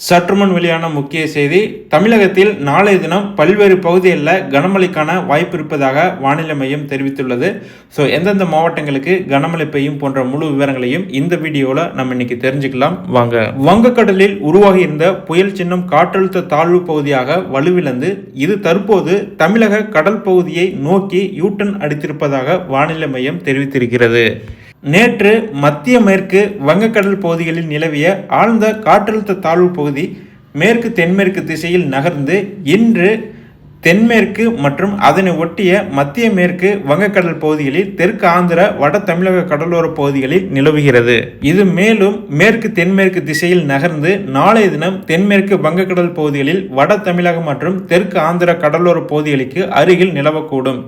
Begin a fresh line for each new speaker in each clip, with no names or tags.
சற்றுமுன் வெளியான முக்கிய செய்தி தமிழகத்தில் நாளைய தினம் பல்வேறு பகுதிகளில் கனமழைக்கான வாய்ப்பு இருப்பதாக வானிலை மையம் தெரிவித்துள்ளது. ஸோ எந்தெந்த மாவட்டங்களுக்கு கனமழை பெய்யும் போன்ற முழு விவரங்களையும் இந்த வீடியோவில் நம்ம இன்னைக்கு தெரிஞ்சுக்கலாம். வாங்க. வங்கக்கடலில் உருவாகி இருந்த புயல் சின்னம் காற்றழுத்த தாழ்வு பகுதியாக வலுவிழந்து இது தற்போது தமிழக கடல் பகுதியை நோக்கி யூட்டன் அடித்திருப்பதாக வானிலை மையம் தெரிவித்திருக்கிறது. நேற்று மத்திய மேற்கு வங்கக்கடல் பகுதிகளில் நிலவிய ஆழ்ந்த காற்றழுத்த தாழ்வு பகுதி மேற்கு தென்மேற்கு திசையில் நகர்ந்து இன்று தென்மேற்கு மற்றும் அதனை ஒட்டிய மத்திய மேற்கு வங்கக்கடல் பகுதிகளில் தெற்கு ஆந்திர வட தமிழக கடலோர பகுதிகளில் நிலவுகிறது. இது மேலும் மேற்கு தென்மேற்கு திசையில் நகர்ந்து நாளைய தினம் தென்மேற்கு வங்கக்கடல் பகுதிகளில் வட தமிழகம் மற்றும் தெற்கு ஆந்திர கடலோர பகுதிகளுக்கு அருகில் நிலவக்கூடும்.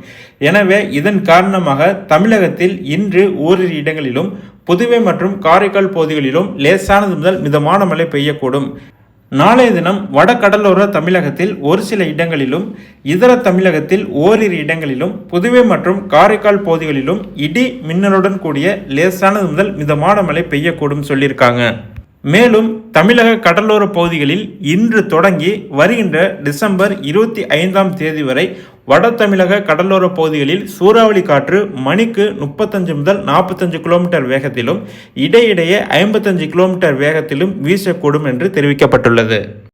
எனவே இதன் காரணமாக தமிழகத்தில் இன்று ஓரிரு இடங்களிலும் புதுவை மற்றும் காரைக்கால் பகுதிகளிலும் லேசானது முதல் மிதமான மழை பெய்யக்கூடும். நாளைய தினம் வட கடலோர தமிழகத்தில் ஒரு சில இடங்களிலும் இதர தமிழகத்தில் ஓரிரு இடங்களிலும் புதுவை மற்றும் காரைக்கால் பகுதிகளிலும் இடி மின்னலுடன் கூடிய லேசானது முதல் மிதமான மழை பெய்யக்கூடும் சொல்லியிருக்காங்க. மேலும் தமிழக கடலோர பகுதிகளில் இன்று தொடங்கி வருகின்ற டிசம்பர் இருபத்தி ஐந்தாம் தேதி வரை வட தமிழக கடலோர பகுதிகளில் சூறாவளி காற்று மணிக்கு முப்பத்தஞ்சு முதல் நாற்பத்தஞ்சு கிலோமீட்டர் வேகத்திலும் இடையிடையே ஐம்பத்தஞ்சு கிலோமீட்டர் வேகத்திலும் வீசக்கூடும் என்று தெரிவிக்கப்பட்டுள்ளது.